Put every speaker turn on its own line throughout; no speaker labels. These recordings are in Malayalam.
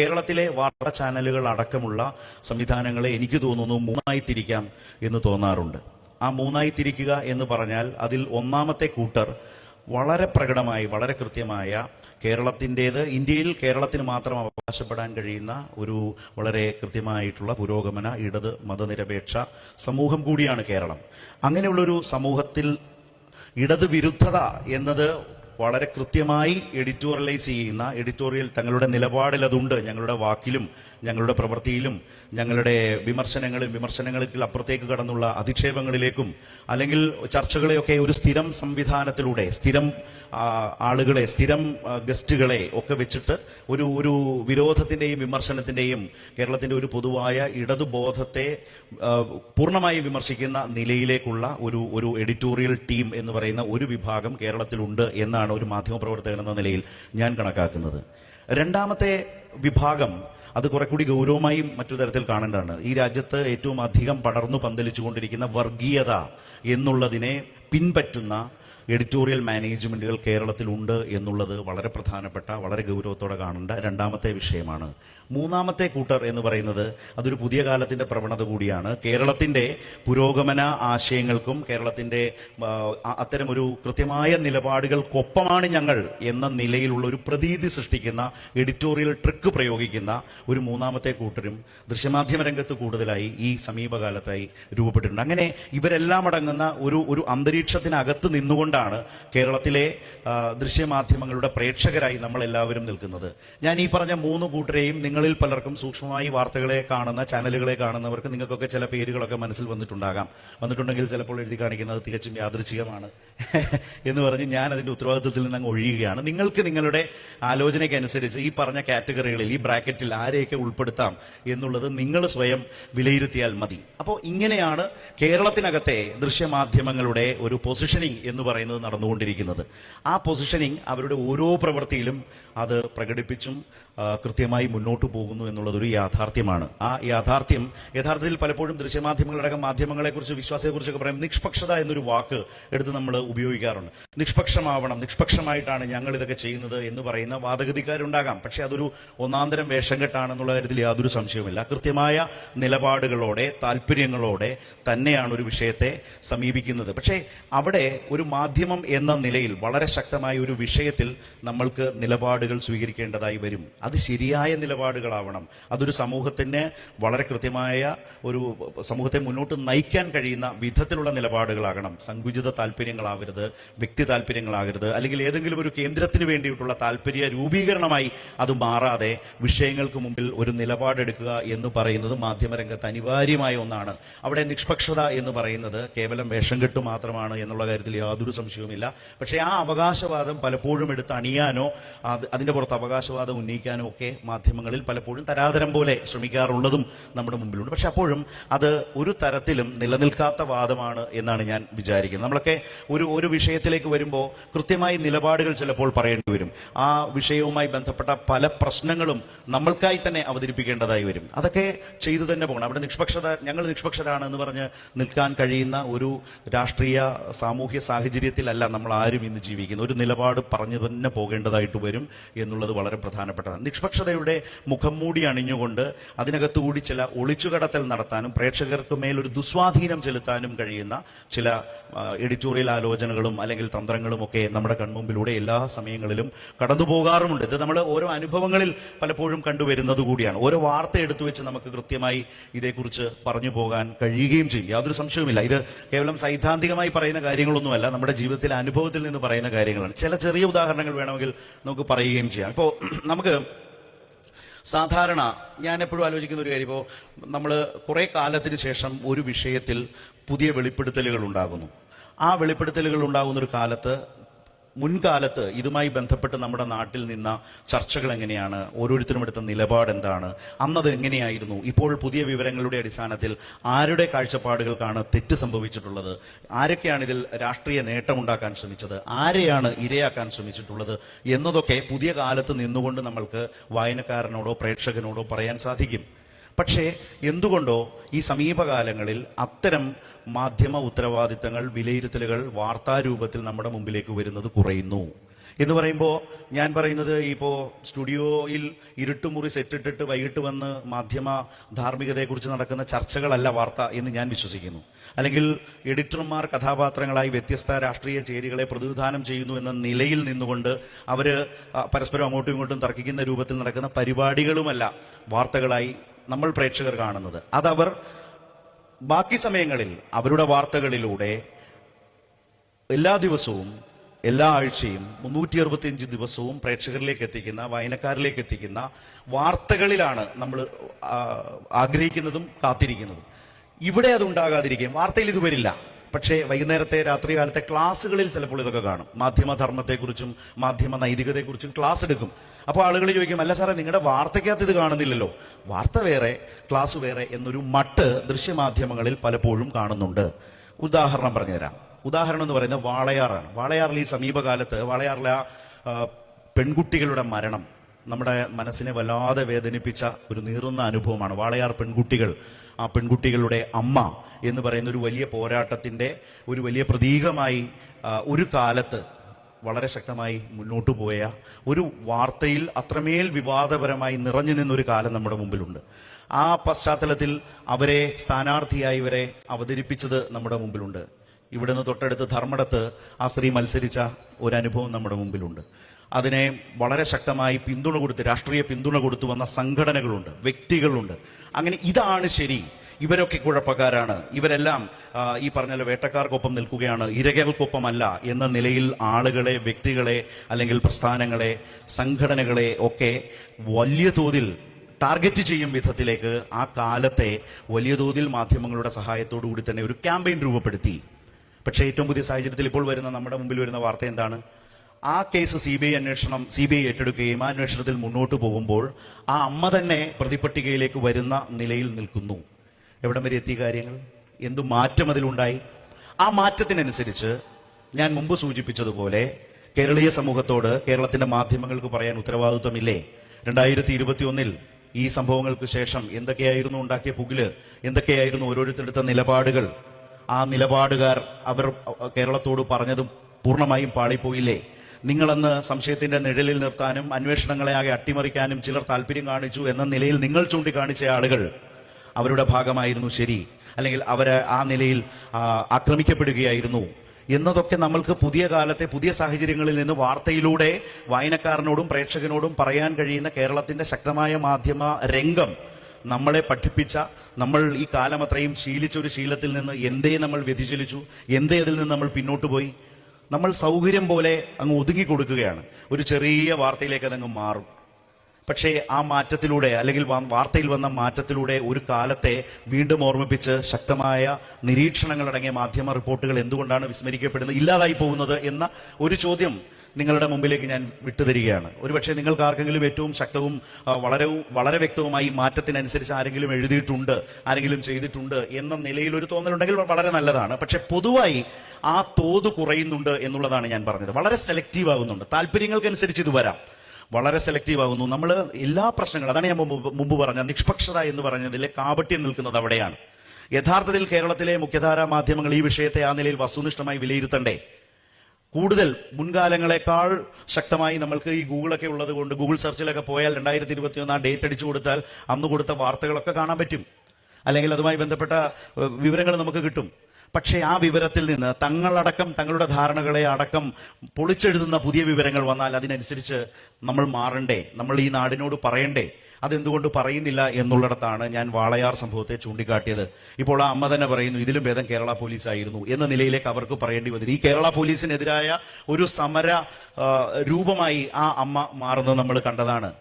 കേരളത്തിലെ വാർത്താ ചാനലുകൾ അടക്കമുള്ള സംവിധാനങ്ങളെ എനിക്ക് തോന്നുന്നു മൂന്നായി തിരിക്കാം എന്ന് തോന്നാറുണ്ട്. ആ മൂന്നായി തിരിക്കുക എന്ന് പറഞ്ഞാൽ അതിൽ ഒന്നാമത്തെ കൂട്ടർ വളരെ പ്രകടമായി വളരെ കൃത്യമായ കേരളത്തിന്റേത് ഇന്ത്യയിൽ കേരളത്തിന് മാത്രം അവകാശപ്പെടാൻ കഴിയുന്ന ഒരു വളരെ കൃത്യമായിട്ടുള്ള പുരോഗമന ഇടത് മതനിരപേക്ഷ സമൂഹം കൂടിയാണ് കേരളം. അങ്ങനെയുള്ളൊരു സമൂഹത്തിൽ ഇടത് വിരുദ്ധത എന്നത് വളരെ കൃത്യമായി എഡിറ്റോറിയലൈസ് ചെയ്യുന്ന എഡിറ്റോറിയൽ തങ്ങളുടെ നിലപാടിൽ അതുണ്ട് ഞങ്ങളുടെ വാക്കിലും ഞങ്ങളുടെ പ്രവൃത്തിയിലും ഞങ്ങളുടെ വിമർശനങ്ങളും വിമർശനങ്ങൾക്ക് അപ്പുറത്തേക്ക് കടന്നുള്ള അധിക്ഷേപങ്ങളിലേക്കും അല്ലെങ്കിൽ ചർച്ചകളെയൊക്കെ ഒരു സ്ഥിരം സംവിധാനത്തിലൂടെ സ്ഥിരം ആളുകളെ സ്ഥിരം ഗസ്റ്റുകളെ ഒക്കെ വെച്ചിട്ട് ഒരു ഒരു വിരോധത്തിന്റെയും വിമർശനത്തിന്റെയും കേരളത്തിന്റെ ഒരു പൊതുവായ ഇടതുബോധത്തെ പൂർണമായി വിമർശിക്കുന്ന നിലയിലേക്കുള്ള ഒരു ഒരു എഡിറ്റോറിയൽ ടീം എന്ന് പറയുന്ന ഒരു വിഭാഗം കേരളത്തിലുണ്ട് എന്നാണ് ഒരു മാധ്യമപ്രവർത്തകൻ എന്ന നിലയിൽ ഞാൻ കണക്കാക്കുന്നത്. രണ്ടാമത്തെ വിഭാഗം അത് കുറെ കൂടി ഗൗരവമായി മറ്റു തരത്തിൽ കാണേണ്ടതാണ്. ഈ രാജ്യത്ത് ഏറ്റവും അധികം പടർന്നു പന്തലിച്ചുകൊണ്ടിരിക്കുന്ന വർഗീയത എന്നുള്ളതിനെ പിൻപറ്റുന്ന എഡിറ്റോറിയൽ മാനേജ്മെന്റുകൾ കേരളത്തിലുണ്ട് എന്നുള്ളത് വളരെ പ്രധാനപ്പെട്ട വളരെ ഗൗരവത്തോടെ കാണേണ്ട രണ്ടാമത്തെ വിഷയമാണ്. മൂന്നാമത്തെ കൂട്ടർ എന്ന് പറയുന്നത് അതൊരു പുതിയ കാലത്തിന്റെ പ്രവണത കൂടിയാണ്. കേരളത്തിന്റെ പുരോഗമന ആശയങ്ങൾക്കും ഒരു അത്തരമൊരു കൃത്യമായ നിലപാടുകൾക്കൊപ്പമാണ് ഞങ്ങൾ എന്ന നിലയിലുള്ള ഒരു പ്രതീതി സൃഷ്ടിക്കുന്ന എഡിറ്റോറിയൽ ട്രിക്ക് പ്രയോഗിക്കുന്ന ഒരു മൂന്നാമത്തെ കൂട്ടരും ദൃശ്യമാധ്യമ രംഗത്ത് കൂടുതലായി ഈ സമീപകാലത്തായി രൂപപ്പെട്ടിട്ടുണ്ട്. അങ്ങനെ ഇവരെല്ലാം അടങ്ങുന്ന ഒരു ഒരു അന്തരീക്ഷത്തിനകത്ത് നിന്നുകൊണ്ടാണ് കേരളത്തിലെ ദൃശ്യമാധ്യമങ്ങളുടെ പ്രേക്ഷകരായി നമ്മൾ എല്ലാവരും നിൽക്കുന്നത്. ഞാൻ ഈ പറഞ്ഞ മൂന്ന് കൂട്ടരെയും നിങ്ങളിൽ പലർക്കും സൂക്ഷ്മമായി വാർത്തകളെ കാണുന്ന ചാനലുകളെ കാണുന്നവർക്ക് നിങ്ങൾക്കൊക്കെ ചില പേരുകളൊക്കെ മനസ്സിൽ വന്നിട്ടുണ്ടാകാം. വന്നിട്ടുണ്ടെങ്കിൽ ചിലപ്പോൾ എഴുതി കാണിക്കുന്നത് തികച്ചും യാദൃച്ഛികമാണ് എന്ന് പറഞ്ഞ് ഞാൻ അതിന്റെ ഉത്തരവാദിത്വത്തിൽ നിന്ന് അങ്ങ് ഒഴിയുകയാണ്. നിങ്ങൾക്ക് നിങ്ങളുടെ ആലോചനയ്ക്കനുസരിച്ച് ഈ പറഞ്ഞ കാറ്റഗറികളിൽ ഈ ബ്രാക്കറ്റിൽ ആരെയൊക്കെ ഉൾപ്പെടുത്താം എന്നുള്ളത് നിങ്ങൾ സ്വയം വിലയിരുത്തിയാൽ മതി. അപ്പോൾ ഇങ്ങനെയാണ് കേരളത്തിനകത്തെ ദൃശ്യമാധ്യമങ്ങളുടെ ഒരു പൊസിഷനിങ് എന്ന് പറയുന്നത്. നടന്നുകൊണ്ടിരിക്കുന്നത്. ആ പൊസിഷനിങ് അവരുടെ ഓരോ പ്രവൃത്തിയിലും അത് പ്രകടിപ്പിച്ചും കൃത്യമായി മുന്നോട്ട് പോകുന്നു എന്നുള്ളതൊരു യാഥാർത്ഥ്യമാണ്. ആ യാഥാർത്ഥ്യം യഥാർത്ഥത്തിൽ പലപ്പോഴും ദൃശ്യമാധ്യമങ്ങളടക്കം മാധ്യമങ്ങളെക്കുറിച്ച് വിശ്വാസത്തെക്കുറിച്ചൊക്കെ പറയും നിഷ്പക്ഷത എന്നൊരു വാക്ക് എടുത്ത് നമ്മൾ ഉപയോഗിക്കാറുണ്ട്. നിഷ്പക്ഷമാവണം നിഷ്പക്ഷമായിട്ടാണ് ഞങ്ങൾ ഇതൊക്കെ ചെയ്യുന്നത് എന്ന് പറയുന്ന വാദഗതിക്കാരുണ്ടാകാം. പക്ഷെ അതൊരു ഒന്നാന്തരം വേഷം കെട്ടാണെന്നുള്ള കാര്യത്തിൽ യാതൊരു സംശയവുമില്ല. കൃത്യമായ നിലപാടുകളോടെ താല്പര്യങ്ങളോടെ തന്നെയാണ് ഒരു വിഷയത്തെ സമീപിക്കുന്നത്. പക്ഷേ അവിടെ ഒരു മാധ്യമം എന്ന നിലയിൽ വളരെ ശക്തമായ ഒരു വിഷയത്തിൽ നമ്മൾക്ക് നിലപാടുകൾ സ്വീകരിക്കേണ്ടതായി വരും. അത് ശരിയായ നിലപാടുകളാവണം. അതൊരു സമൂഹത്തിന് വളരെ കൃത്യമായ ഒരു സമൂഹത്തെ മുന്നോട്ട് നയിക്കാൻ കഴിയുന്ന വിധത്തിലുള്ള നിലപാടുകളാകണം. സങ്കുചിത താല്പര്യങ്ങളാവരുത് വ്യക്തി താല്പര്യങ്ങളാകരുത് അല്ലെങ്കിൽ ഏതെങ്കിലും ഒരു കേന്ദ്രത്തിന് വേണ്ടിയിട്ടുള്ള താല്പര്യ രൂപീകരണമായി അത് മാറാതെ വിഷയങ്ങൾക്ക് മുമ്പിൽ ഒരു നിലപാടെടുക്കുക എന്ന് പറയുന്നത് മാധ്യമരംഗത്ത് അനിവാര്യമായ ഒന്നാണ്. അവിടെ നിഷ്പക്ഷത എന്ന് പറയുന്നത് കേവലം വേഷം കെട്ട് മാത്രമാണ് എന്നുള്ള കാര്യത്തിൽ യാതൊരു സംശയവുമില്ല. പക്ഷേ ആ അവകാശവാദം പലപ്പോഴും എടുത്ത് അണിയാനോ അത് അതിന്റെ പുറത്ത് അവകാശവാദം ഉന്നയിക്കാനും ഒക്കെ മാധ്യമങ്ങളിൽ പലപ്പോഴും തരാതരം പോലെ ശ്രമിക്കാറുള്ളതും നമ്മുടെ മുമ്പിലുണ്ട്. പക്ഷെ അപ്പോഴും അത് ഒരു തരത്തിലും നിലനിൽക്കാത്ത വാദമാണ് എന്നാണ് ഞാൻ വിചാരിക്കുന്നത്. നമ്മളൊക്കെ ഒരു ഒരു വിഷയത്തിലേക്ക് വരുമ്പോൾ കൃത്യമായി നിലപാടുകൾ ചിലപ്പോൾ പറയേണ്ടി വരും. ആ വിഷയവുമായി ബന്ധപ്പെട്ട പല പ്രശ്നങ്ങളും നമ്മൾക്കായി തന്നെ അവതരിപ്പിക്കേണ്ടതായി വരും. അതൊക്കെ ചെയ്തു തന്നെ പോകണം. അവിടെ നിഷ്പക്ഷത ഞങ്ങൾ നിഷ്പക്ഷരാണ് എന്ന് പറഞ്ഞ് നിൽക്കാൻ കഴിയുന്ന ഒരു രാഷ്ട്രീയ സാമൂഹ്യ സാഹചര്യത്തിലല്ല നമ്മൾ ആരും ഇന്ന് ജീവിക്കുന്നത്. ഒരു നിലപാട് പറഞ്ഞു തന്നെ പോകേണ്ടതായിട്ട് വരും. എന്നുള്ളത് വളരെ പ്രധാനപ്പെട്ടതാണ്. നിഷ്പക്ഷതയുടെ മുഖം മൂടി അണിഞ്ഞുകൊണ്ട് അതിനകത്തുകൂടി ചില ഒളിച്ചുകടത്തൽ നടത്താനും പ്രേക്ഷകർക്ക് മേലൊരു ദുസ്വാധീനം ചെലുത്താനും കഴിയുന്ന ചില എഡിറ്റോറിയൽ ആലോചനകളും അല്ലെങ്കിൽ തന്ത്രങ്ങളും ഒക്കെ നമ്മുടെ കൺമുമ്പിലൂടെ എല്ലാ സമയങ്ങളിലും കടന്നു പോകാറുമുണ്ട്. ഇത് നമ്മൾ ഓരോ അനുഭവങ്ങളിൽ പലപ്പോഴും കണ്ടുവരുന്നത് കൂടിയാണ്. ഓരോ വാർത്ത എടുത്തു വെച്ച് നമുക്ക് കൃത്യമായി ഇതേക്കുറിച്ച് പറഞ്ഞു പോകാൻ കഴിയുകയും ചെയ്യും. യാതൊരു സംശയവുമില്ല. ഇത് കേവലം സൈദ്ധാന്തികമായി പറയുന്ന കാര്യങ്ങളൊന്നുമല്ല. നമ്മുടെ ജീവിതത്തിലെ അനുഭവത്തിൽ നിന്ന് പറയുന്ന കാര്യങ്ങളാണ്. ചില ചെറിയ ഉദാഹരണങ്ങൾ വേണമെങ്കിൽ നമുക്ക് പറയുകയും ചെയ്യാം. ഇപ്പോൾ നമുക്ക് സാധാരണ ഞാൻ എപ്പോഴും ആലോചിക്കുന്ന ഒരു കാര്യം. ഇപ്പോൾ നമ്മൾ കുറെ കാലത്തിന് ശേഷം ഒരു വിഷയത്തിൽ പുതിയ വെളിപ്പെടുത്തലുകൾ ഉണ്ടാകുന്നു. ആ വെളിപ്പെടുത്തലുകൾ ഉണ്ടാകുന്ന ഒരു കാലത്ത് മുൻകാലത്ത് ഇതുമായി ബന്ധപ്പെട്ട് നമ്മുടെ നാട്ടിൽ നിന്ന ചർച്ചകൾ എങ്ങനെയാണ്? ഓരോരുത്തരും എടുത്ത നിലപാട് എന്താണ്? അന്നത് എങ്ങനെയായിരുന്നു? ഇപ്പോൾ പുതിയ വിവരങ്ങളുടെ അടിസ്ഥാനത്തിൽ ആരുടെ കാഴ്ചപ്പാടുകൾക്കാണ് തെറ്റ് സംഭവിച്ചിട്ടുള്ളത്? ആരൊക്കെയാണ് ഇതിൽ രാഷ്ട്രീയ നേട്ടമുണ്ടാക്കാൻ ശ്രമിച്ചത്? ആരെയാണ് ഇരയാക്കാൻ ശ്രമിച്ചിട്ടുള്ളത്? എന്നതൊക്കെ പുതിയ കാലത്ത് നിന്നുകൊണ്ട് നമ്മൾക്ക് വായനക്കാരനോടോ പ്രേക്ഷകനോടോ പറയാൻ സാധിക്കും. പക്ഷേ എന്തുകൊണ്ടോ ഈ സമീപകാലങ്ങളിൽ അത്തരം മാധ്യമ ഉത്തരവാദിത്തങ്ങൾ വിലയിരുത്തലുകൾ വാർത്താരൂപത്തിൽ നമ്മുടെ മുമ്പിലേക്ക് വരുന്നത് കുറയുന്നു. എന്ന് പറയുമ്പോൾ ഞാൻ പറയുന്നത് ഇപ്പോൾ സ്റ്റുഡിയോയിൽ ഇരുട്ടുമുറി സെറ്റിട്ടിട്ട് വൈകിട്ട് വന്ന് മാധ്യമ ധാർമ്മികതയെക്കുറിച്ച് നടക്കുന്ന ചർച്ചകളല്ല വാർത്ത എന്ന് ഞാൻ വിശ്വസിക്കുന്നു. അല്ലെങ്കിൽ എഡിറ്റർമാർ കഥാപാത്രങ്ങളായി വ്യത്യസ്ത രാഷ്ട്രീയ ചേരികളെ പ്രതിനിധാനം ചെയ്യുന്നു എന്ന നിലയിൽ നിന്നുകൊണ്ട് അവർ പരസ്പരം അങ്ങോട്ടും ഇങ്ങോട്ടും തർക്കിക്കുന്ന രൂപത്തിൽ നടക്കുന്ന പരിപാടികളുമല്ല വാർത്തകളായി നമ്മൾ പ്രേക്ഷകർ കാണുന്നത്. അതവർ ബാക്കി സമയങ്ങളിൽ അവരുടെ വാർത്തകളിലൂടെ എല്ലാ ദിവസവും എല്ലാ ആഴ്ചയും മുന്നൂറ്റി അറുപത്തിയഞ്ച് ദിവസവും പ്രേക്ഷകരിലേക്ക് എത്തിക്കുന്ന വായനക്കാരിലേക്ക് എത്തിക്കുന്ന വാർത്തകളിലാണ് നമ്മൾ ആഗ്രഹിക്കുന്നതും കാത്തിരിക്കുന്നതും. ഇവിടെ അത് ഉണ്ടാകാതിരിക്കും വാർത്തയിൽ ഇത് വരില്ല. പക്ഷേ വൈകുന്നേരത്തെ രാത്രി കാലത്തെ ക്ലാസ്സുകളിൽ ചിലപ്പോൾ ഇതൊക്കെ കാണും. മാധ്യമധർമ്മത്തെക്കുറിച്ചും മാധ്യമ നൈതികതയെക്കുറിച്ചും ക്ലാസ് എടുക്കും. അപ്പോൾ ആളുകൾ ചോദിക്കും അല്ല സാറേ നിങ്ങളുടെ വാർത്തയ്ക്കകത്ത് ഇത് കാണുന്നില്ലല്ലോ. വാർത്ത വേറെ ക്ലാസ് വേറെ എന്നൊരു മട്ട് ദൃശ്യമാധ്യമങ്ങളിൽ പലപ്പോഴും കാണുന്നുണ്ട്. ഉദാഹരണം പറഞ്ഞുതരാം. ഉദാഹരണം എന്ന് പറയുന്നത് വാളയാറാണ്. വാളയാറിൽ ഈ സമീപകാലത്ത് വാളയാറിലെ ആ പെൺകുട്ടികളുടെ മരണം നമ്മുടെ മനസ്സിനെ വല്ലാതെ വേദനിപ്പിച്ച ഒരു നീറുന്ന അനുഭവമാണ്. വാളയാർ പെൺകുട്ടികൾ ആ പെൺകുട്ടികളുടെ അമ്മ എന്ന് പറയുന്ന ഒരു വലിയ പോരാട്ടത്തിന്റെ ഒരു വലിയ പ്രതീകമായി ഒരു കാലത്ത് വളരെ ശക്തമായി മുന്നോട്ട് പോയ ഒരു വാർത്തയിൽ അത്രമേൽ വിവാദപരമായി നിറഞ്ഞു നിന്നൊരു കാലം നമ്മുടെ മുമ്പിലുണ്ട്. ആ പശ്ചാത്തലത്തിൽ അവരെ സ്ഥാനാർത്ഥിയായി ഇവരെ അവതരിപ്പിച്ചത് നമ്മുടെ മുമ്പിലുണ്ട്. ഇവിടുന്ന് തൊട്ടടുത്ത് ധർമ്മടത്ത് ആ സ്ത്രീ മത്സരിച്ച ഒരു അനുഭവം നമ്മുടെ മുമ്പിലുണ്ട്. അതിനെ വളരെ ശക്തമായി പിന്തുണ കൊടുത്ത് രാഷ്ട്രീയ പിന്തുണ കൊടുത്തു വന്ന സംഘടനകളുണ്ട് വ്യക്തികളുണ്ട്. അങ്ങനെ ഇതാണ് ശരി. ഇവരൊക്കെ കുഴപ്പക്കാരാണ്. ഇവരെല്ലാം ഈ പറഞ്ഞ വേട്ടക്കാർക്കൊപ്പം നിൽക്കുകയാണ് ഇരകൾക്കൊപ്പമല്ല എന്ന നിലയിൽ ആളുകളെ വ്യക്തികളെ അല്ലെങ്കിൽ പ്രസ്ഥാനങ്ങളെ സംഘടനകളെ ഒക്കെ വലിയ തോതിൽ ടാർഗറ്റ് ചെയ്യും വിധത്തിലേക്ക് ആ കാലത്തെ വലിയ തോതിൽ മാധ്യമങ്ങളുടെ സഹായത്തോടു കൂടി തന്നെ ഒരു ക്യാമ്പയിൻ രൂപപ്പെടുത്തി. പക്ഷേ ഏറ്റവും പുതിയ സാഹചര്യത്തിൽ ഇപ്പോൾ വരുന്ന നമ്മുടെ മുമ്പിൽ വരുന്ന വാർത്ത എന്താണ്? ആ കേസ് സി ബി ഐ അന്വേഷണം സി ബി ഐ ഏറ്റെടുക്കുകയും ആ അന്വേഷണത്തിൽ മുന്നോട്ട് പോകുമ്പോൾ ആ അമ്മ തന്നെ പ്രതിപട്ടികയിലേക്ക് വരുന്ന നിലയിൽ നിൽക്കുന്നു. എവിടം വരെ എത്തിയ കാര്യങ്ങൾ? എന്തു മാറ്റം അതിലുണ്ടായി? ആ മാറ്റത്തിനനുസരിച്ച് ഞാൻ മുമ്പ് സൂചിപ്പിച്ചതുപോലെ കേരളീയ സമൂഹത്തോട് കേരളത്തിന്റെ മാധ്യമങ്ങൾക്ക് പറയാൻ ഉത്തരവാദിത്വമില്ലേ? രണ്ടായിരത്തി ഇരുപത്തി ഒന്നിൽ ഈ സംഭവങ്ങൾക്ക് ശേഷം എന്തൊക്കെയായിരുന്നു ഉണ്ടാക്കിയ പുകിൽ? എന്തൊക്കെയായിരുന്നു ഓരോരുത്തരുടെ നിലപാടുകൾ? ആ നിലപാടുകാർ അവർ കേരളത്തോട് പറഞ്ഞതും പൂർണമായും പാളിപ്പോയില്ലേ? നിങ്ങളന്ന് സംശയത്തിന്റെ നിഴലിൽ നിർത്താനും അന്വേഷണങ്ങളെ ആകെ അട്ടിമറിക്കാനും ചിലർ താല്പര്യം കാണിച്ചു എന്ന നിലയിൽ നിങ്ങൾ ചൂണ്ടിക്കാണിച്ച ആളുകൾ അവരുടെ ഭാഗമായിരുന്നു ശരി. അല്ലെങ്കിൽ അവരെ ആ നിലയിൽ ആക്രമിക്കപ്പെടുകയായിരുന്നു. എന്നതൊക്കെ നമ്മൾക്ക് പുതിയ കാലത്തെ പുതിയ സാഹചര്യങ്ങളിൽ നിന്ന് വാർത്തയിലൂടെ വായനക്കാരനോടും പ്രേക്ഷകനോടും പറയാൻ കഴിയുന്ന കേരളത്തിന്റെ ശക്തമായ മാധ്യമ രംഗം നമ്മളെ പഠിപ്പിച്ച നമ്മൾ ഈ കാലം അത്രയും ശീലിച്ച ഒരു ശീലത്തിൽ നിന്ന് എന്തേ നമ്മൾ വ്യതിചലിച്ചു എന്തേ അതിൽ നിന്ന് നമ്മൾ പിന്നോട്ട് പോയി നമ്മൾ സൗകര്യം പോലെ അങ്ങ് ഒതുങ്ങി കൊടുക്കുകയാണ്. ഒരു ചെറിയ വാർത്തയിലേക്ക് അതങ്ങ് മാറും. പക്ഷേ ആ മാറ്റത്തിലൂടെ അല്ലെങ്കിൽ വാർത്തയിൽ വന്ന മാറ്റത്തിലൂടെ ഒരു കാലത്തെ വീണ്ടും ഓർമ്മിപ്പിച്ച് ശക്തമായ നിരീക്ഷണങ്ങളടങ്ങിയ മാധ്യമ റിപ്പോർട്ടുകൾ എന്തുകൊണ്ടാണ് വിസ്മരിക്കപ്പെടുന്നത് ഇല്ലാതായി പോകുന്നത് എന്ന ഒരു ചോദ്യം നിങ്ങളുടെ മുമ്പിലേക്ക് ഞാൻ വിട്ടുതരികയാണ്. ഒരുപക്ഷെ നിങ്ങൾക്ക് ആർക്കെങ്കിലും ഏറ്റവും ശക്തവും വളരെ വളരെ വ്യക്തവുമായി മാറ്റത്തിനനുസരിച്ച് ആരെങ്കിലും എഴുതിയിട്ടുണ്ട് ആരെങ്കിലും ചെയ്തിട്ടുണ്ട് എന്ന നിലയിൽ ഒരു തോന്നലുണ്ടെങ്കിൽ വളരെ നല്ലതാണ്. പക്ഷെ പൊതുവായി ആ തോത് കുറയുന്നുണ്ട് എന്നുള്ളതാണ് ഞാൻ പറഞ്ഞത്. വളരെ സെലക്റ്റീവ് ആകുന്നുണ്ട് താല്പര്യങ്ങൾക്കനുസരിച്ച് ഇത് വരാം. വളരെ സെലക്റ്റീവ് ആകുന്നു നമ്മൾ എല്ലാ പ്രശ്നങ്ങളും അതാണ് ഞാൻ മുമ്പ് പറഞ്ഞ നിഷ്പക്ഷത എന്ന് പറഞ്ഞതിലെ കാപട്യം നിൽക്കുന്നത് അവിടെയാണ്. യഥാർത്ഥത്തിൽ കേരളത്തിലെ മുഖ്യധാരാ മാധ്യമങ്ങൾ ഈ വിഷയത്തെ ആ നിലയിൽ വസ്തുനിഷ്ഠമായി വിലയിരുത്തണ്ടേ? കൂടുതൽ മുൻകാലങ്ങളെക്കാൾ ശക്തമായി നമ്മൾക്ക് ഈ ഗൂഗിളൊക്കെ ഉള്ളത് കൊണ്ട് ഗൂഗിൾ സെർച്ചിലൊക്കെ പോയാൽ രണ്ടായിരത്തി ഇരുപത്തി ഒന്ന് ആ ഡേറ്റ് അടിച്ചു കൊടുത്താൽ അന്ന് കൊടുത്ത വാർത്തകളൊക്കെ കാണാൻ പറ്റും. അല്ലെങ്കിൽ അതുമായി ബന്ധപ്പെട്ട വിവരങ്ങൾ നമുക്ക് കിട്ടും. പക്ഷേ ആ വിവരത്തിൽ നിന്ന് തങ്ങളടക്കം തങ്ങളുടെ ധാരണകളെ അടക്കം പൊളിച്ചെഴുതുന്ന പുതിയ വിവരങ്ങൾ വന്നാൽ അതിനനുസരിച്ച് നമ്മൾ മാറണ്ടേ? നമ്മൾ ഈ നാടിനോട് പറയണ്ടേ? അതെന്തുകൊണ്ട് പറയുന്നില്ല എന്നുള്ളിടത്താണ് ഞാൻ വാളയാർ സംഭവത്തെ ചൂണ്ടിക്കാട്ടിയത്. ഇപ്പോൾ ആ അമ്മ തന്നെ പറയുന്നു ഇതിലും ഭേദം കേരള പോലീസ് ആയിരുന്നു എന്ന നിലയിലേക്ക് അവർക്ക് പറയേണ്ടി വന്നില്ല ഈ കേരള പോലീസിനെതിരായ ഒരു സമര രൂപമായി ആ അമ്മ മാറുന്നത് നമ്മൾ കണ്ടതാണ്.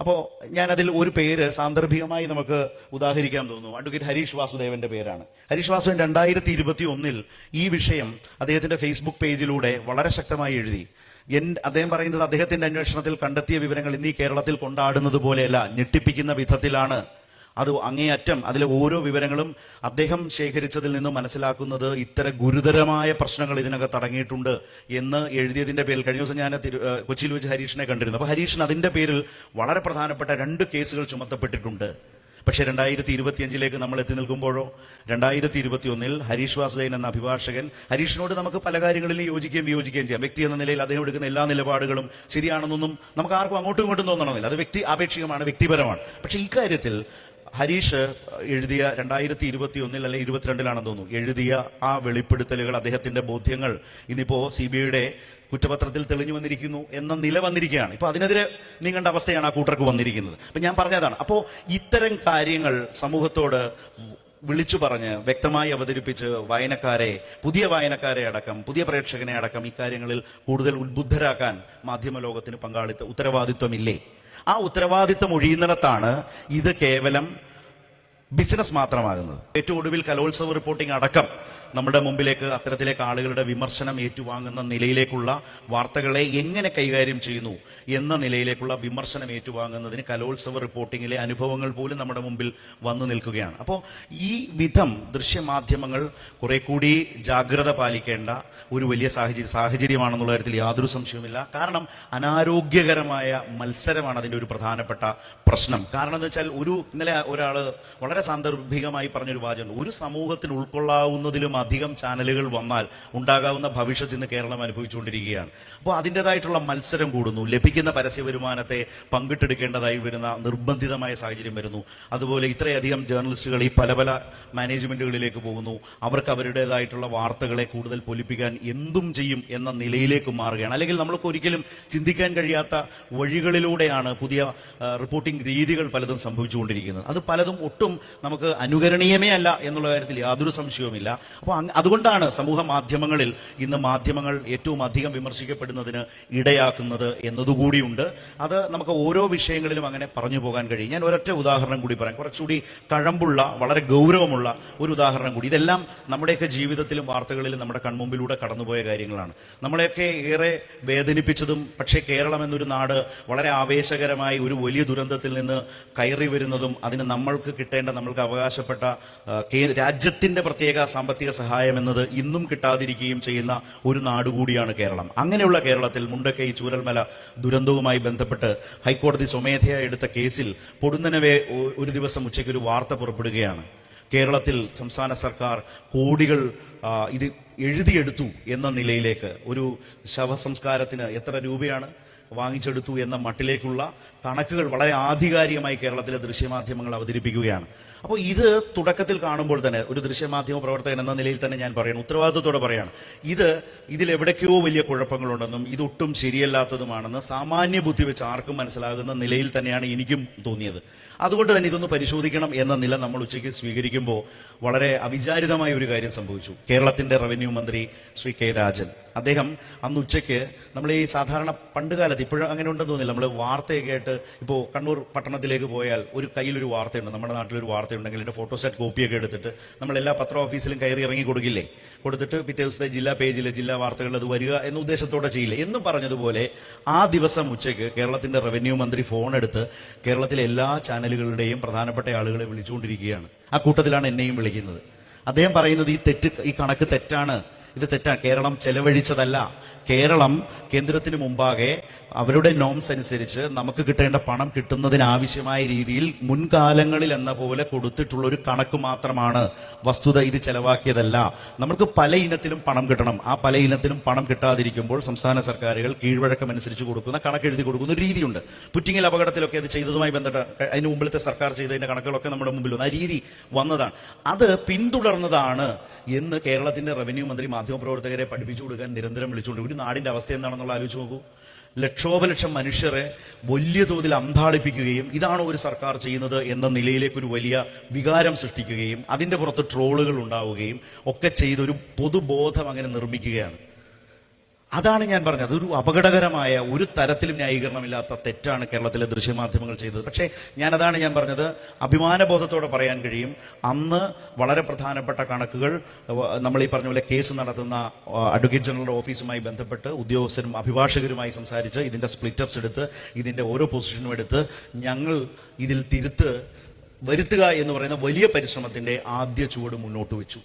അപ്പോൾ ഞാനതിൽ ഒരു പേര് സാന്ദർഭികമായി നമുക്ക് ഉദാഹരിക്കാൻ തോന്നുന്നു. അഡ്വക്കേറ്റ് ഹരീഷ് വാസുദേവന്റെ പേരാണ്. ഹരീഷ് വാസുദേവൻ രണ്ടായിരത്തി ഇരുപത്തി ഒന്നിൽ ഈ വിഷയം അദ്ദേഹത്തിന്റെ ഫേസ്ബുക്ക് പേജിലൂടെ വളരെ ശക്തമായി എഴുതി. അദ്ദേഹം പറയുന്നത് അദ്ദേഹത്തിന്റെ അന്വേഷണത്തിൽ കണ്ടെത്തിയ വിവരങ്ങൾ ഇന്ന് ഈ കേരളത്തിൽ കൊണ്ടാടുന്നത് പോലെയല്ല ഞെട്ടിപ്പിക്കുന്ന വിധത്തിലാണ്. അത് അങ്ങേയറ്റം അതിലെ ഓരോ വിവരങ്ങളും അദ്ദേഹം ശേഖരിച്ചതിൽ നിന്ന് മനസ്സിലാക്കുന്നത് ഇത്തരം ഗുരുതരമായ പ്രശ്നങ്ങൾ ഇതിനകത്ത് തടങ്ങിയിട്ടുണ്ട് എന്ന് എഴുതിയതിന്റെ പേരിൽ കഴിഞ്ഞ ദിവസം ഞാൻ കൊച്ചിയിൽ വെച്ച് ഹരീഷിനെ കണ്ടിരുന്നു. അപ്പൊ ഹരീഷിന് അതിന്റെ പേരിൽ വളരെ പ്രധാനപ്പെട്ട രണ്ട് കേസുകൾ ചുമത്തപ്പെട്ടിട്ടുണ്ട്. പക്ഷേ രണ്ടായിരത്തി ഇരുപത്തിയഞ്ചിലേക്ക് നമ്മൾ എത്തി നിൽക്കുമ്പോഴോ രണ്ടായിരത്തി ഇരുപത്തി ഒന്നിൽ ഹരീഷ് വാസുദേവൻ എന്ന അഭിഭാഷകൻ ഹരീഷിനോട് നമുക്ക് പല കാര്യങ്ങളിലും യോജിക്കുകയും വിയോജിക്കുകയും ചെയ്യാം. വ്യക്തി എന്ന നിലയിൽ അദ്ദേഹം എടുക്കുന്ന എല്ലാ നിലപാടുകളും ശരിയാണെന്നൊന്നും നമുക്ക് ആർക്കും അങ്ങോട്ടും ഇങ്ങോട്ടും തോന്നണമെന്നില്ല. അത് വ്യക്തി ആപേക്ഷികമാണ് വ്യക്തിപരമാണ്. പക്ഷേ ഇക്കാര്യത്തിൽ ഹരീഷ് എഴുതിയ രണ്ടായിരത്തി ഇരുപത്തി ഒന്നിൽ അല്ലെങ്കിൽ ഇരുപത്തിരണ്ടിലാണെന്ന് തോന്നുന്നു. എഴുതിയ ആ വെളിപ്പെടുത്തലുകൾ അദ്ദേഹത്തിന്റെ ബോധ്യങ്ങൾ ഇന്നിപ്പോ സി ബി ഐയുടെ കുറ്റപത്രത്തിൽ തെളിഞ്ഞു വന്നിരിക്കുന്നു എന്ന നില വന്നിരിക്കുകയാണ്. ഇപ്പൊ അതിനെതിരെ നീങ്ങേണ്ട അവസ്ഥയാണ് ആ കൂട്ടർക്ക് വന്നിരിക്കുന്നത്. അപ്പൊ ഞാൻ പറഞ്ഞതാണ് അപ്പോ ഇത്തരം കാര്യങ്ങൾ സമൂഹത്തോട് വിളിച്ചു പറഞ്ഞ് വ്യക്തമായി അവതരിപ്പിച്ച് വായനക്കാരെ പുതിയ വായനക്കാരെ അടക്കം പുതിയ പ്രേക്ഷകനെ അടക്കം ഇക്കാര്യങ്ങളിൽ കൂടുതൽ ഉത്ബുദ്ധരാക്കാൻ മാധ്യമ ലോകത്തിന് പങ്കാളിത്ത ഉത്തരവാദിത്വമില്ലേ? ആ ഉത്തരവാദിത്വം ഒഴിയുന്നിടത്താണ് ഇത് കേവലം ബിസിനസ് മാത്രമാകുന്നത്. ഏറ്റവും ഒടുവിൽ കലോത്സവ റിപ്പോർട്ടിംഗ് അടക്കം നമ്മുടെ മുമ്പിലേക്ക് അത്തരത്തിലേക്ക് ആളുകളുടെ വിമർശനം ഏറ്റുവാങ്ങുന്ന നിലയിലേക്കുള്ള വാർത്തകളെ എങ്ങനെ കൈകാര്യം ചെയ്യുന്നു എന്ന നിലയിലേക്കുള്ള വിമർശനം ഏറ്റുവാങ്ങുന്നതിന് കലോത്സവ റിപ്പോർട്ടിങ്ങിലെ അനുഭവങ്ങൾ പോലും നമ്മുടെ മുമ്പിൽ വന്നു നിൽക്കുകയാണ്. അപ്പോൾ ഈ വിധം ദൃശ്യമാധ്യമങ്ങൾ കുറെ കൂടി ജാഗ്രത പാലിക്കേണ്ട ഒരു വലിയ സാഹചര്യ സാഹചര്യമാണെന്നുള്ള കാര്യത്തിൽ യാതൊരു സംശയവുമില്ല. കാരണം അനാരോഗ്യകരമായ മത്സരമാണ് അതിന്റെ ഒരു പ്രധാനപ്പെട്ട പ്രശ്നം. കാരണം എന്ന് വെച്ചാൽ ഒരു ഇന്നലെ ഒരാൾ വളരെ സാന്ദർഭികമായി പറഞ്ഞൊരു വാചകം ഒരു സമൂഹത്തിൽ ഉൾക്കൊള്ളാവുന്നതിലും അധികം ചാനലുകൾ വന്നാൽ ഉണ്ടാകാവുന്ന ഭവിഷ്യത്ത് ഇന്ന് കേരളം അനുഭവിച്ചുകൊണ്ടിരിക്കുകയാണ്. അപ്പോൾ അതിന്റെതായിട്ടുള്ള മത്സരം കൂടുന്നു. ലഭിക്കുന്ന പരസ്യ വരുമാനത്തെ പങ്കിട്ടെടുക്കേണ്ടതായി വരുന്ന നിർബന്ധിതമായ സാഹചര്യം വരുന്നു. അതുപോലെ ഇത്രയധികം ജേർണലിസ്റ്റുകൾ ഈ പല പല മാനേജ്മെന്റുകളിലേക്ക് പോകുന്നു. അവർക്ക് അവരുടേതായിട്ടുള്ള വാർത്തകളെ കൂടുതൽ പൊലിപ്പിക്കാൻ എന്തും ചെയ്യും എന്ന നിലയിലേക്ക് മാറുകയാണ്. അല്ലെങ്കിൽ നമ്മൾക്ക് ഒരിക്കലും ചിന്തിക്കാൻ കഴിയാത്ത വഴികളിലൂടെയാണ് പുതിയ റിപ്പോർട്ടിംഗ് രീതികൾ പലതും സംഭവിച്ചുകൊണ്ടിരിക്കുന്നത്. അത് പലതും ഒട്ടും നമുക്ക് അനുകരണീയമേ അല്ല എന്നുള്ള കാര്യത്തിൽ യാതൊരു സംശയവുമില്ല. അപ്പോൾ അങ്ങ് അതുകൊണ്ടാണ് സമൂഹ മാധ്യമങ്ങളിൽ ഇന്ന് മാധ്യമങ്ങൾ ഏറ്റവും അധികം വിമർശിക്കപ്പെടുന്നതിന് ഇടയാക്കുന്നത് എന്നതുകൂടിയുണ്ട്. അത് നമുക്ക് ഓരോ വിഷയങ്ങളിലും അങ്ങനെ പറഞ്ഞു പോകാൻ കഴിയും. ഞാൻ ഒരൊറ്റ ഉദാഹരണം കൂടി പറയാം. കുറച്ചുകൂടി കഴമ്പുള്ള വളരെ ഗൗരവമുള്ള ഒരു ഉദാഹരണം കൂടി. ഇതെല്ലാം നമ്മുടെയൊക്കെ ജീവിതത്തിലും വാർത്തകളിലും നമ്മുടെ കൺമുമ്പിലൂടെ കടന്നുപോയ കാര്യങ്ങളാണ്. നമ്മളെയൊക്കെ ഏറെ വേദനിപ്പിച്ചതും പക്ഷേ കേരളം എന്നൊരു നാട് വളരെ ആവേശകരമായി ഒരു വലിയ ദുരന്തത്തിൽ നിന്ന് കയറി വരുന്നതും അതിന് നമ്മൾക്ക് കിട്ടേണ്ട നമ്മൾക്ക് അവകാശപ്പെട്ട രാജ്യത്തിന്റെ പ്രത്യേക സാമ്പത്തിക സഹായം എന്നത് ഇന്നും കിട്ടാതിരിക്കുകയും ചെയ്യുന്ന ഒരു നാട് കൂടിയാണ് കേരളം. അങ്ങനെയുള്ള കേരളത്തിൽ മുണ്ടക്കൈ ചൂരൽമല ദുരന്തവുമായി ബന്ധപ്പെട്ട് ഹൈക്കോടതി സ്വമേധയാ എടുത്ത കേസിൽ പൊടുന്നനവെ ഒരു ദിവസം ഉച്ചയ്ക്ക് ഒരു വാർത്ത പുറപ്പെടുകയാണ്. കേരളത്തിൽ സംസ്ഥാന സർക്കാർ കോടികൾ ഇത് എഴുതിയെടുത്തു എന്ന നിലയിലേക്ക് ഒരു ശവസംസ്കാരത്തിന് എത്ര രൂപയാണ് വാങ്ങിച്ചെടുത്തു എന്ന മട്ടിലേക്കുള്ള കണക്കുകൾ വളരെ ആധികാരികമായി കേരളത്തിലെ ദൃശ്യമാധ്യമങ്ങൾ അവതരിപ്പിക്കുകയാണ്. അപ്പോൾ ഇത് തുടക്കത്തിൽ കാണുമ്പോൾ തന്നെ ഒരു ദൃശ്യമാധ്യമ പ്രവർത്തകൻ എന്ന നിലയിൽ തന്നെ ഞാൻ പറയണം ഉത്തരവാദിത്വത്തോടെ പറയാണ്. ഇത് ഇതിൽ എവിടേക്കോ വലിയ കുഴപ്പങ്ങളുണ്ടെന്നും ഇതൊട്ടും ശരിയല്ലാത്തതുമാണെന്ന് സാമാന്യ ബുദ്ധി വെച്ച് ആർക്കും മനസ്സിലാകുന്ന നിലയിൽ തന്നെയാണ് എനിക്കും തോന്നിയത്. അതുകൊണ്ട് തന്നെ ഇതൊന്ന് പരിശോധിക്കണം എന്ന നില നമ്മൾ ഉച്ചയ്ക്ക് സ്വീകരിക്കുമ്പോൾ വളരെ അവിചാരിതമായ ഒരു കാര്യം സംഭവിച്ചു. കേരളത്തിന്റെ റവന്യൂ മന്ത്രി ശ്രീ കെ രാജൻ. അദ്ദേഹം അന്ന് ഉച്ചയ്ക്ക് നമ്മൾ ഈ സാധാരണ പണ്ട് കാലത്ത് ഇപ്പോഴും അങ്ങനെ ഉണ്ടെന്ന് തോന്നില്ല. നമ്മൾ വാർത്തയൊക്കെ ആയിട്ട് ഇപ്പോൾ കണ്ണൂർ പട്ടണത്തിലേക്ക് പോയാൽ ഒരു കയ്യിലൊരു വാർത്തയുണ്ട് നമ്മുടെ നാട്ടിലൊരു വാർത്തയുണ്ടെങ്കിൽ അതിന്റെ ഫോട്ടോസ്റ്റാറ്റ് കോപ്പിയൊക്കെ എടുത്തിട്ട് നമ്മൾ എല്ലാ പത്ര ഓഫീസിലും കയറി ഇറങ്ങി കൊടുക്കില്ലേ? കൊടുത്തിട്ട് പിറ്റേ ദിവസത്തെ ജില്ലാ പേജിൽ ജില്ലാ വാർത്തകളിൽ അത് വരിക എന്ന ഉദ്ദേശത്തോടെ ചെയ്യില്ല? എന്ന് പറഞ്ഞതുപോലെ ആ ദിവസം ഉച്ചയ്ക്ക് കേരളത്തിന്റെ റവന്യൂ മന്ത്രി ഫോൺ എടുത്ത് കേരളത്തിലെ എല്ലാ ചാനലുകളുടെയും പ്രധാനപ്പെട്ട ആളുകളെ വിളിച്ചുകൊണ്ടിരിക്കുകയാണ്. ആ കൂട്ടത്തിലാണ് എന്നെയും വിളിക്കുന്നത്. അദ്ദേഹം പറയുന്നത് ഈ തെറ്റ് ഈ കണക്ക് തെറ്റാണ്. ഇത് തെറ്റാ. കേരളം ചെലവഴിച്ചതല്ല. കേരളം കേന്ദ്രത്തിന് മുമ്പാകെ അവരുടെ നോംസ് അനുസരിച്ച് നമുക്ക് കിട്ടേണ്ട പണം കിട്ടുന്നതിന് ആവശ്യമായ രീതിയിൽ മുൻകാലങ്ങളിൽ എന്ന പോലെ കൊടുത്തിട്ടുള്ള ഒരു കണക്ക് മാത്രമാണ് വസ്തുത ഇത് ചെലവാക്കിയതല്ല. നമുക്ക് പല ഇനത്തിലും പണം കിട്ടണം. ആ പല ഇനത്തിലും പണം കിട്ടാതിരിക്കുമ്പോൾ സംസ്ഥാന സർക്കാരുകൾ കീഴ്വഴക്കം അനുസരിച്ച് കൊടുക്കുന്ന കണക്ക് എഴുതി കൊടുക്കുന്ന ഒരു രീതിയുണ്ട്. പുറ്റിങ്ങൽ അപകടത്തിലൊക്കെ അത് ചെയ്തതുമായി ബന്ധപ്പെട്ട് അതിന് മുമ്പിലത്തെ സർക്കാർ ചെയ്തതിന്റെ കണക്കുകളൊക്കെ നമ്മുടെ മുമ്പിൽ വന്നു. ആ രീതി വന്നതാണ്. അത് പിന്തുടർന്നതാണ് എന്ന് കേരളത്തിന്റെ റവന്യൂ മന്ത്രി മാധ്യമപ്രവർത്തകരെ പഠിപ്പിച്ചു കൊടുക്കാൻ നിരന്തരം വിളിച്ചുകൊണ്ട് ഒരു നാടിന്റെ അവസ്ഥ എന്താണെന്നുള്ള ആലോചിച്ച് നോക്കൂ. ലക്ഷോപലക്ഷം മനുഷ്യരെ വലിയ തോതിൽ അന്താളിപ്പിക്കുകയും ഇതാണോ ഒരു സർക്കാർ ചെയ്യുന്നത് എന്ന നിലയിലേക്ക് ഒരു വലിയ വികാരം സൃഷ്ടിക്കുകയും അതിന്റെ പുറത്ത് ട്രോളുകൾ ഉണ്ടാവുകയും ഒക്കെ ചെയ്തൊരു പൊതുബോധം അങ്ങനെ നിർമ്മിക്കുകയാണ്. അതാണ് ഞാൻ പറഞ്ഞത്. അതൊരു അപകടകരമായ ഒരു തരത്തിലും ന്യായീകരണമില്ലാത്ത തെറ്റാണ് കേരളത്തിലെ ദൃശ്യമാധ്യമങ്ങൾ ചെയ്തത്. പക്ഷേ ഞാനതാണ് ഞാൻ പറഞ്ഞത്. അഭിമാനബോധത്തോടെ പറയാൻ കഴിയും. അന്ന് വളരെ പ്രധാനപ്പെട്ട കണക്കുകൾ നമ്മൾ ഈ പറഞ്ഞ പോലെ കേസ് നടത്തുന്ന അഡ്വക്കേറ്റ് ജനറൽ ഓഫീസുമായി ബന്ധപ്പെട്ട് ഉദ്യോഗസ്ഥരും അഭിഭാഷകരുമായി സംസാരിച്ച് ഇതിന്റെ സ്പ്ലിറ്റപ്സ് എടുത്ത് ഇതിന്റെ ഓരോ പൊസിഷനും എടുത്ത് ഞങ്ങൾ ഇതിൽ തിരുത്ത് വരുത്തുക എന്ന് പറയുന്ന വലിയ പരിശ്രമത്തിന്റെ ആദ്യ ചുവട് മുന്നോട്ട് വെച്ചു.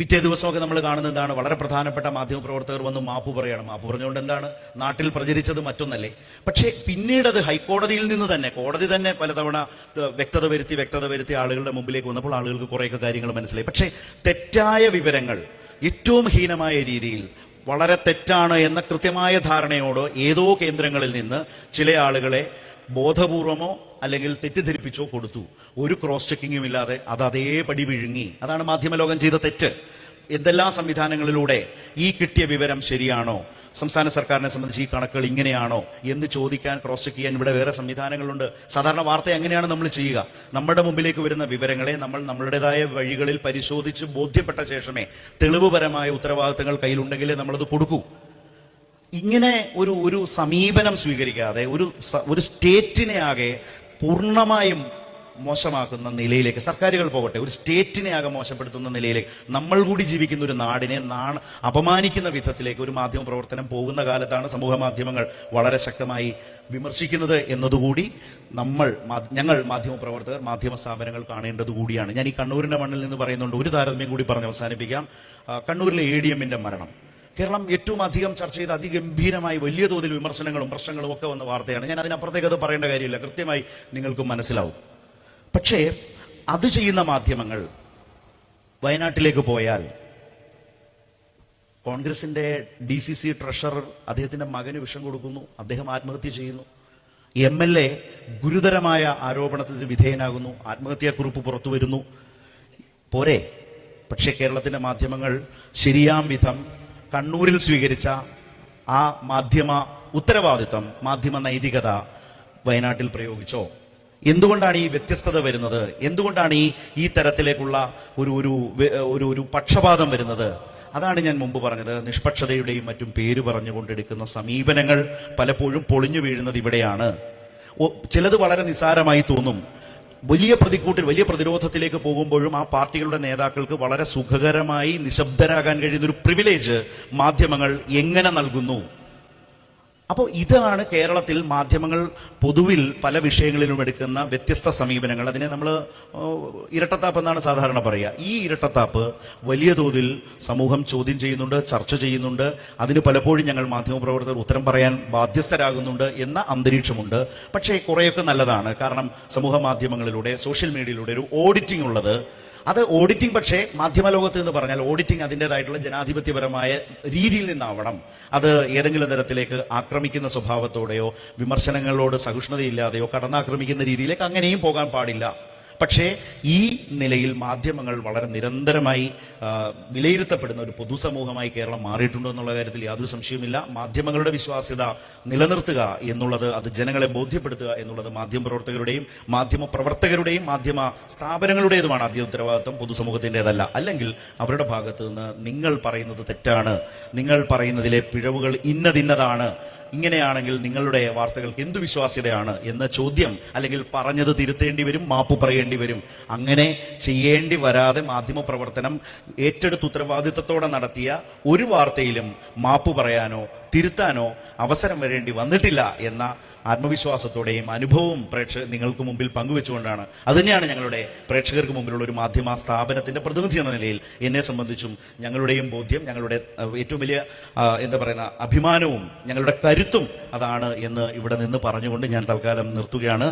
പിറ്റേ ദിവസമൊക്കെ നമ്മൾ കാണുന്നത് എന്താണ്? വളരെ പ്രധാനപ്പെട്ട മാധ്യമപ്രവർത്തകർ വന്ന് മാപ്പ് പറയണം. മാപ്പ് പറഞ്ഞുകൊണ്ട് എന്താണ്? നാട്ടിൽ പ്രചരിച്ചത് മറ്റൊന്നല്ലേ. പക്ഷേ പിന്നീട് അത് ഹൈക്കോടതിയിൽ നിന്ന് തന്നെ കോടതി തന്നെ പലതവണ വ്യക്തത വരുത്തി വ്യക്തത വരുത്തി ആളുകളുടെ മുമ്പിലേക്ക് വന്നപ്പോൾ ആളുകൾക്ക് കുറേയൊക്കെ കാര്യങ്ങൾ മനസ്സിലായി. പക്ഷേ തെറ്റായ വിവരങ്ങൾ ഏറ്റവും ഹീനമായ രീതിയിൽ വളരെ തെറ്റാണ് എന്ന കൃത്യമായ ധാരണയോട് ഏതോ കേന്ദ്രങ്ങളിൽ നിന്ന് ചില ആളുകളെ ബോധപൂർവമോ അല്ലെങ്കിൽ തെറ്റിദ്ധരിപ്പിച്ചോ കൊടുത്തു. ഒരു ക്രോസ് ചെക്കിങ്ങും ഇല്ലാതെ അത് അതേപടി വിഴുങ്ങി. അതാണ് മാധ്യമലോകം ചെയ്ത തെറ്റ്. എന്തെല്ലാം സംവിധാനങ്ങളിലൂടെ ഈ കിട്ടിയ വിവരം ശരിയാണോ? സംസ്ഥാന സർക്കാരിനെ സംബന്ധിച്ച് ഈ കണക്കുകൾ ഇങ്ങനെയാണോ? എന്ന് ചോദിക്കാൻ ക്രോസ് ചെക്ക് ചെയ്യാൻ ഇവിടെ വേറെ സംവിധാനങ്ങളുണ്ട്. സാധാരണ വാർത്ത എങ്ങനെയാണ് നമ്മൾ ചെയ്യുക? നമ്മുടെ മുമ്പിലേക്ക് വരുന്ന വിവരങ്ങളെ നമ്മൾ നമ്മളുടേതായ വഴികളിൽ പരിശോധിച്ച് ബോധ്യപ്പെട്ട ശേഷമേ തെളിവുപരമായ ഉത്തരവാദിത്തങ്ങൾ കയ്യിലുണ്ടെങ്കിലേ നമ്മളത് കൊടുക്കൂ. ഇങ്ങനെ ഒരു ഒരു സമീപനം സ്വീകരിക്കാതെ ഒരു ഒരു സ്റ്റേറ്റിനെ ആകെ പൂർണമായും മോശമാക്കുന്ന നിലയിലേക്ക് സർക്കാരുകൾ പോകട്ടെ ഒരു സ്റ്റേറ്റിനെ ആകെ മോശപ്പെടുത്തുന്ന നിലയിലേക്ക് നമ്മൾ കൂടി ജീവിക്കുന്ന ഒരു നാടിനെ നാണ അപമാനിക്കുന്ന വിധത്തിലേക്ക് ഒരു മാധ്യമ പ്രവർത്തനം പോകുന്ന കാലത്താണ് സമൂഹ മാധ്യമങ്ങൾ വളരെ ശക്തമായി വിമർശിക്കുന്നത് എന്നതുകൂടി നമ്മൾ ഞങ്ങൾ മാധ്യമ പ്രവർത്തകർ മാധ്യമ സ്ഥാപനങ്ങൾ കാണേണ്ടത് കൂടിയാണ്. ഞാൻ ഈ കണ്ണൂരിന്റെ മണ്ണിൽ നിന്ന് പറയുന്നുണ്ട് ഒരു താരതമ്യം കൂടി പറഞ്ഞ് അവസാനിപ്പിക്കാം. കണ്ണൂരിലെ എ ഡി എമ്മിന്റെ മരണം. കേരളം ഏറ്റവും അധികം ചർച്ച ചെയ്ത് അതിഗംഭീരമായി വലിയ തോതിൽ വിമർശനങ്ങളും പ്രശ്നങ്ങളും ഒക്കെ വന്ന വാർത്തയാണ്. ഞാൻ അതിനപ്പുറത്തേക്ക് അത് പറയേണ്ട കാര്യമില്ല. കൃത്യമായി നിങ്ങൾക്കും മനസ്സിലാവും. പക്ഷേ അത് ചെയ്യുന്ന മാധ്യമങ്ങൾ വയനാട്ടിലേക്ക് പോയാൽ കോൺഗ്രസിന്റെ ഡി സി സി ട്രഷറർ അദ്ദേഹത്തിന്റെ മകന് വിഷം കൊടുക്കുന്നു അദ്ദേഹം ആത്മഹത്യ ചെയ്യുന്നു. എം എൽ എ ഗുരുതരമായ ആരോപണത്തിന് വിധേയനാകുന്നു ആത്മഹത്യാക്കുറിപ്പ് പുറത്തു വരുന്നു. പോരെ. പക്ഷേ കേരളത്തിന്റെ മാധ്യമങ്ങൾ ശരിയാം വിധം കണ്ണൂരിൽ സ്വീകരിച്ച ആ മാധ്യമ ഉത്തരവാദിത്വം മാധ്യമ നൈതികത വയനാട്ടിൽ പ്രയോഗിച്ചോ? എന്തുകൊണ്ടാണ് ഈ വ്യത്യസ്തത വരുന്നത്? എന്തുകൊണ്ടാണ് ഈ ഈ തരത്തിലേക്കുള്ള ഒരു ഒരു ഒരു ഒരു പക്ഷപാതം വരുന്നത്? അതാണ് ഞാൻ മുമ്പ് പറഞ്ഞത്. നിഷ്പക്ഷതയുടെയും മറ്റും പേര് പറഞ്ഞുകൊണ്ടെടുക്കുന്ന സമീപനങ്ങൾ പലപ്പോഴും പൊളിഞ്ഞു വീഴുന്നത് ഇവിടെയാണ്. ചിലത് വളരെ നിസാരമായി തോന്നും. വലിയ പ്രതിക്കൂട്ടിൽ വലിയ പ്രതിരോധത്തിലേക്ക് പോകുമ്പോഴും ആ പാർട്ടികളുടെ നേതാക്കൾക്ക് വളരെ സുഖകരമായി നിശബ്ദരാകാൻ കഴിയുന്ന ഒരു പ്രിവിലേജ് മാധ്യമങ്ങൾ എങ്ങനെ നൽകുന്നു? അപ്പോൾ ഇതാണ് കേരളത്തിൽ മാധ്യമങ്ങൾ പൊതുവിൽ പല വിഷയങ്ങളിലും എടുക്കുന്ന വ്യത്യസ്ത സമീപനങ്ങൾ. അതിനെ നമ്മൾ ഇരട്ടത്താപ്പ് എന്നാണ് സാധാരണ പറയുക ഈ ഇരട്ടത്താപ്പ് വലിയ തോതിൽ സമൂഹം ചോദ്യം ചെയ്യുന്നുണ്ട് ചർച്ച ചെയ്യുന്നുണ്ട്. അതിന് പലപ്പോഴും ഞങ്ങൾ മാധ്യമപ്രവർത്തകർ ഉത്തരം പറയാൻ ബാധ്യസ്ഥരാകുന്നുണ്ട് എന്ന അന്തരീക്ഷമുണ്ട്. പക്ഷേ കുറേയൊക്കെ നല്ലതാണ്. കാരണം സമൂഹ മാധ്യമങ്ങളിലൂടെ സോഷ്യൽ മീഡിയയിലൂടെ ഒരു ഓഡിറ്റിംഗ് ഉള്ളത് അത് ഓഡിറ്റിംഗ് പക്ഷേ മാധ്യമ ലോകത്ത് എന്ന് പറഞ്ഞാൽ ഓഡിറ്റിംഗ് അതിന്റെതായിട്ടുള്ള ജനാധിപത്യപരമായ രീതിയിൽ നിന്നാവണം. അത് ഏതെങ്കിലും തരത്തിലേക്ക് ആക്രമിക്കുന്ന സ്വഭാവത്തോടെയോ വിമർശനങ്ങളോട് സഹിഷ്ണുതയില്ലാതെയോ കടന്നാക്രമിക്കുന്ന രീതിയിലേക്ക് അങ്ങനെയും പോകാൻ പാടില്ല. പക്ഷേ ഈ നിലയിൽ മാധ്യമങ്ങൾ വളരെ നിരന്തരമായി വിലയിരുത്തപ്പെടുന്ന ഒരു പൊതുസമൂഹമായി കേരളം മാറിയിട്ടുണ്ടോ എന്നുള്ള കാര്യത്തിൽ യാതൊരു സംശയവുമില്ല. മാധ്യമങ്ങളുടെ വിശ്വാസ്യത നിലനിർത്തുക എന്നുള്ളത് അത് ജനങ്ങളെ ബോധ്യപ്പെടുത്തുക എന്നുള്ളത് മാധ്യമ പ്രവർത്തകരുടെയും മാധ്യമ പ്രവർത്തകരുടെയും മാധ്യമ സ്ഥാപനങ്ങളുടേതുമാണ് ആദ്യ ഉത്തരവാദിത്വം. പൊതുസമൂഹത്തിന്റെതല്ല. അല്ലെങ്കിൽ അവരുടെ ഭാഗത്ത് നിന്ന് നിങ്ങൾ പറയുന്നത് തെറ്റാണ്. നിങ്ങൾ പറയുന്നതിലെ പിഴവുകൾ ഇന്നതിന്നതാണ്. ഇങ്ങനെയാണെങ്കിൽ നിങ്ങളുടെ വാർത്തകൾക്ക് എന്തു വിശ്വാസ്യതയാണ് എന്ന ചോദ്യം അല്ലെങ്കിൽ പറഞ്ഞത് തിരുത്തേണ്ടി വരും മാപ്പ് പറയേണ്ടി വരും. അങ്ങനെ ചെയ്യേണ്ടി വരാതെ മാധ്യമ പ്രവർത്തനം ഏറ്റെടുത്ത് ഉത്തരവാദിത്തത്തോടെ നടത്തിയ ഒരു വാർത്തയിലും മാപ്പ് പറയാനോ തിരുത്താനോ അവസരം വരേണ്ടി വന്നിട്ടില്ല എന്ന ആത്മവിശ്വാസത്തോടെയും അനുഭവവും പ്രേക്ഷക നിങ്ങൾക്ക് മുമ്പിൽ പങ്കുവെച്ചുകൊണ്ടാണ്. അതുതന്നെയാണ് ഞങ്ങളുടെ പ്രേക്ഷകർക്ക് മുമ്പിലുള്ള ഒരു മാധ്യമ സ്ഥാപനത്തിന്റെ പ്രതിനിധി എന്ന നിലയിൽ എന്നെ സംബന്ധിച്ചും ഞങ്ങളുടെയും ബോധ്യം ഞങ്ങളുടെ ഏറ്റവും വലിയ എന്താ പറയുന്ന അഭിമാനവും ഞങ്ങളുടെ കരുത്തും അതാണ് എന്ന് ഇവിടെ നിന്ന് പറഞ്ഞുകൊണ്ട് ഞാൻ തൽക്കാലം നിർത്തുകയാണ്.